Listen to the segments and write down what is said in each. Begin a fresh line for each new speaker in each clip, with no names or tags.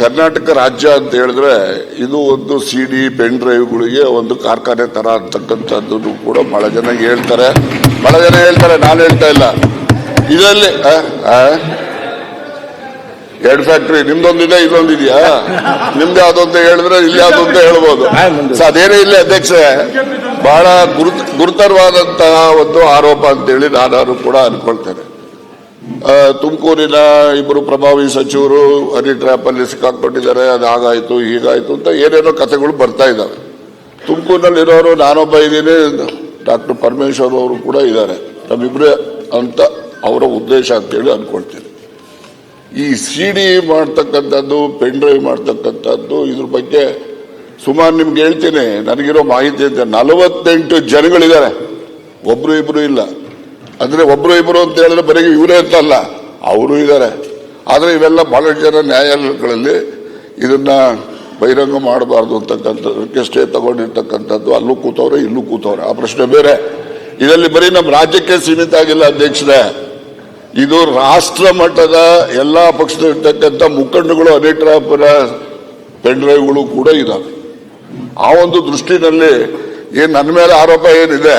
ಕರ್ನಾಟಕ ರಾಜ್ಯ ಅಂತ ಹೇಳಿದ್ರೆ ಇದು ಒಂದು ಸಿ ಡಿ ಪೆನ್ ಡ್ರೈವ್ಗಳಿಗೆ ಒಂದು ಕಾರ್ಖಾನೆ ತರ ಅಂತಕ್ಕಂಥದ್ದು ಕೂಡ ಬಹಳ ಜನ ಹೇಳ್ತಾರೆ. ಬಹಳ ಜನ ಹೇಳ್ತಾರೆ, ನಾನು ಹೇಳ್ತಾ ಇಲ್ಲ. ಇದರಲ್ಲಿ? ಎರಡು ಫ್ಯಾಕ್ಟ್ರಿ ನಿಮ್ದೊಂದಿದೆ ಇದೊಂದಿದೆಯಾ ನಿಮ್ದು ಯಾವ್ದು ಅಂತ ಹೇಳಿದ್ರೆ ಇಲ್ಲಿ ಯಾವ್ದು ಅಂತ ಹೇಳ್ಬೋದು. ಅದೇನೇ ಇಲ್ಲ ಅಧ್ಯಕ್ಷ ಬಹಳ ಗುರುತ, ಗುರುತರವಾದಂತಹ ಒಂದು ಆರೋಪ ಅಂತೇಳಿ ನಾನು ಕೂಡ ಅನ್ಕೊಳ್ತೇನೆ. ತುಮಕೂರಿನ ಇಬ್ಬರು ಪ್ರಭಾವಿ ಸಚಿವರು ಹನಿ ಟ್ರ್ಯಾಪ್ ಅಲ್ಲಿ ಸಿಕ್ಕಾಕೊಂಡಿದ್ದಾರೆ ಅದು ಹಾಗಾಯ್ತು ಹೀಗಾಯಿತು ಅಂತ ಏನೇನೋ ಕಥೆಗಳು ಬರ್ತಾ ಇದ್ದಾವೆ. ತುಮಕೂರಿನಲ್ಲಿ ಇರೋರು ನಾನೊಬ್ಬ ಇದ್ದೀನಿ, ಡಾಕ್ಟರ್ ಪರಮೇಶ್ವರ್ ಅವರು ಕೂಡ ಇದ್ದಾರೆ. ನಮ್ಮಿಬ್ಬರೇ ಅಂತ ಅವರ ಉದ್ದೇಶ ಅಂತೇಳಿ ಅನ್ಕೊಳ್ತೀನಿ. ಈ ಸಿ ಡಿ ಮಾಡ್ತಕ್ಕಂಥದ್ದು, ಪೆನ್ ಡ್ರೈವ್ ಮಾಡ್ತಕ್ಕಂಥದ್ದು, ಇದ್ರ ಬಗ್ಗೆ ಸುಮಾರು ನಿಮ್ಗೆ ಹೇಳ್ತೀನಿ, ನನಗಿರೋ ಮಾಹಿತಿ ಅಂತ, ನಲವತ್ತೆಂಟು ಜನಗಳಿದ್ದಾರೆ. ಒಬ್ರು ಇಬ್ರು ಇಲ್ಲ. ಅಂದ್ರೆ ಒಬ್ರು ಇಬ್ರು ಅಂತ ಹೇಳಿದ್ರೆ ಬರೀ ಇವರೇ ಅಂತಲ್ಲ, ಅವರು ಇದ್ದಾರೆ ಆದ್ರೆ ಇವೆಲ್ಲ ಬಹಳಷ್ಟು ಜನ ನ್ಯಾಯಾಲಯಗಳಲ್ಲಿ ಇದನ್ನ ಬಹಿರಂಗ ಮಾಡಬಾರ್ದು ಅಂತಕ್ಕಂಥದ್ದಕ್ಕೆ ಸ್ಟೇ ತಗೊಂಡಿರ್ತಕ್ಕಂಥದ್ದು, ಅಲ್ಲೂ ಕೂತವ್ರೆ, ಇಲ್ಲೂ ಕೂತವ್ರೆ. ಆ ಪ್ರಶ್ನೆ ಬೇರೆ. ಇದರಲ್ಲಿ ಬರೀ ನಮ್ಮ ರಾಜ್ಯಕ್ಕೆ ಸೀಮಿತ ಆಗಿಲ್ಲ ಅಧ್ಯಕ್ಷರೇ. ಇದು ರಾಷ್ಟ್ರ ಮಟ್ಟದ ಎಲ್ಲಾ ಪಕ್ಷದಲ್ಲಿರ್ತಕ್ಕಂಥ ಮುಖಂಡಗಳು ಅನಿಟ್ರಾಪರ ಪೆಂಡ್ರೈವ್ಗಳು ಕೂಡ ಇದ್ದಾವೆ ಆ ಒಂದು ದೃಷ್ಟಿನಲ್ಲಿ ಏನು ನನ್ನ ಮೇಲೆ ಆರೋಪ ಏನಿದೆ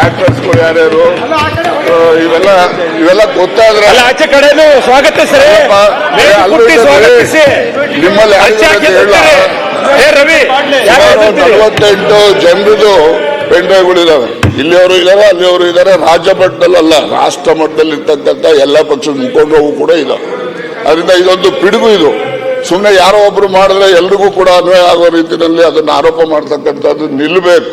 ಆಕ್ಟರ್ಸ್ಗಳು ಯಾರ್ಯಾರು? ಇವೆಲ್ಲ ಇವೆಲ್ಲ ಗೊತ್ತಾದ್ರೆ
ಅಲ್ಲ ಆಚೆ ಕಡೆನು ಸ್ವಾಗತ
ಸರ್.
ವೇದಿಕೆ
ಅಲ್ಲೂ
ಸ್ವಾಗತಿಸಿ.
ನಿಮ್ಮಲ್ಲಿ ಹೇಳ.
ಏ ರವಿ?
ನಲವತ್ತೆಂಟು ಜನರದು ಪೆನ್ ಡ್ರೈವ್ಗಳು ಇದಾವೆ ಇಲ್ಲಿಯವರು ಇದ್ದಾರೆ ಅಲ್ಲಿಯವರು ಇದ್ದಾರೆ ರಾಜ್ಯ ಮಟ್ಟದಲ್ಲಿ ಅಲ್ಲ ರಾಷ್ಟ್ರ ಮಟ್ಟದಲ್ಲಿ ಇರ್ತಕ್ಕಂಥ ಎಲ್ಲ ಪಕ್ಷದ ಮುಖಂಡರು ಕೂಡ ಇದಾವೆ. ಅದರಿಂದ ಇದೊಂದು ಪಿಡುಗು ಇದು. ಸುಮ್ಮನೆ ಯಾರೋ ಒಬ್ರು ಮಾಡಿದ್ರೆ ಎಲ್ರಿಗೂ ಕೂಡ ಅನ್ವಯ ಆಗೋ ರೀತಿಯಲ್ಲಿ ಅದನ್ನ ಆರೋಪ ಮಾಡ್ತಕ್ಕಂಥದ್ದು ನಿಲ್ಲಬೇಕು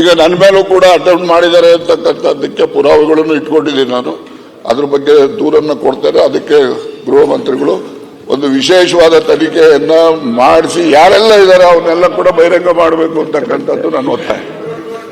ಈಗ ನನ್ನ ಮೇಲೂ ಕೂಡ ಅಟೆಂಪ್ಟ್ ಮಾಡಿದ್ದಾರೆ ಅಂತಕ್ಕಂಥದ್ದಕ್ಕೆ ಪುರಾವೆಗಳನ್ನು ಇಟ್ಕೊಂಡಿದ್ದೀನಿ ನಾನು. ಅದ್ರ ಬಗ್ಗೆ ದೂರನ್ನು ಕೊಡ್ತಾರೆ. ಅದಕ್ಕೆ ಗೃಹ ಮಂತ್ರಿಗಳು ಒಂದು ವಿಶೇಷವಾದ ತನಿಖೆಯನ್ನು ಮಾಡಿಸಿ ಯಾರೆಲ್ಲ ಇದ್ದಾರೆ ಅವನ್ನೆಲ್ಲ ಕೂಡ ಬಹಿರಂಗ ಮಾಡಬೇಕು ಅಂತಕ್ಕಂಥದ್ದು ನನ್ನ ಒತ್ತಾಯ.